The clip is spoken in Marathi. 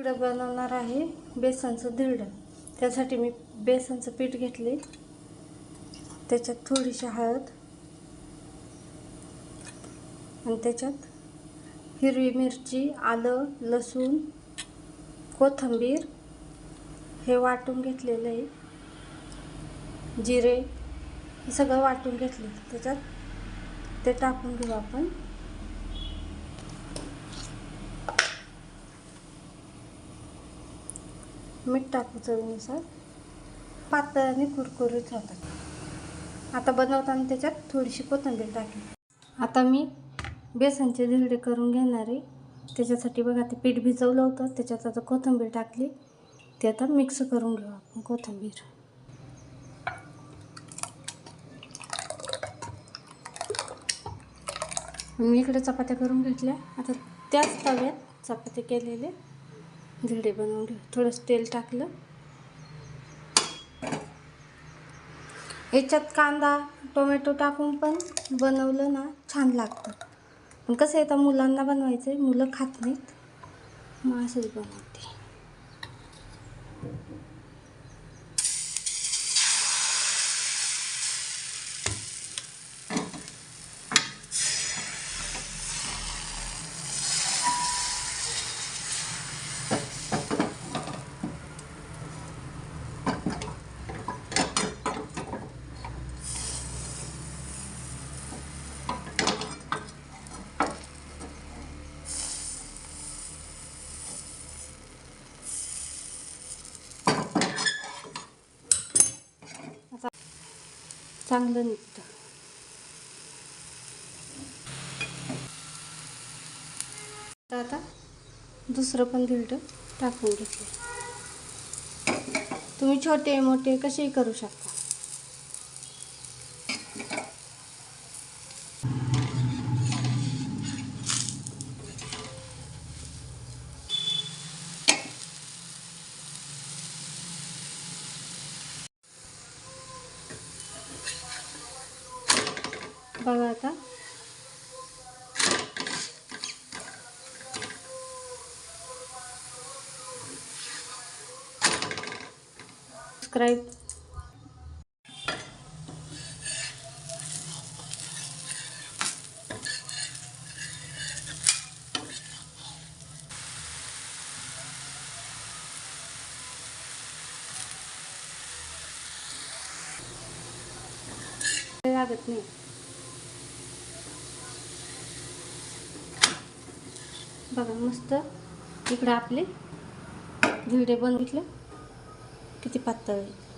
इकडं बनवणार आहे बेसनचं धिरडं. त्यासाठी मी बेसनचं पीठ घेतले. त्याच्यात थोडीशी हळद. आणि त्याच्यात हिरवी मिरची आलं लसूण कोथिंबीर हे वाटून घेतलेलं आहे. जिरे हे सगळं वाटून घेतलं. त्याच्यात ते टाकून घेऊ आपण. मीठ टाकू चवीनुसार. पातळ आणि कुरकुरीत होतात. आता बनवताना त्याच्यात थोडीशी कोथिंबीर टाकली आता मी बेसनचे धिरडे करून घेणार आहे. त्याच्यासाठी बघा ते पीठ भिजवलं होतं. त्याच्यात आता कोथिंबीर टाकली. ते आता मिक्स करून घेऊ आपण कोथिंबीर. मी इकडे चपात्या करून घेतल्या. आता त्याच तव्यात चपात्या केलेले. धिरडे बनवून ठेव. थोडंसं तेल टाकलं. याच्यात कांदा टोमॅटो टाकून पण बनवलं ना छान लागतं. पण कसं आहे तर मुलांना बनवायचं आहे मुलं खात नाहीत. मग असंच बनवते. चांगलं निघतं. आता दुसरं पण धिरडं टाकून घेतलं तुम्ही छोटे मोठे कसेही करू शकता. बघा आता. सबस्क्राईब लागत नाही. बघा मस्त. इकडं आपले. धिरडे बनवितले किती पातळ आहे.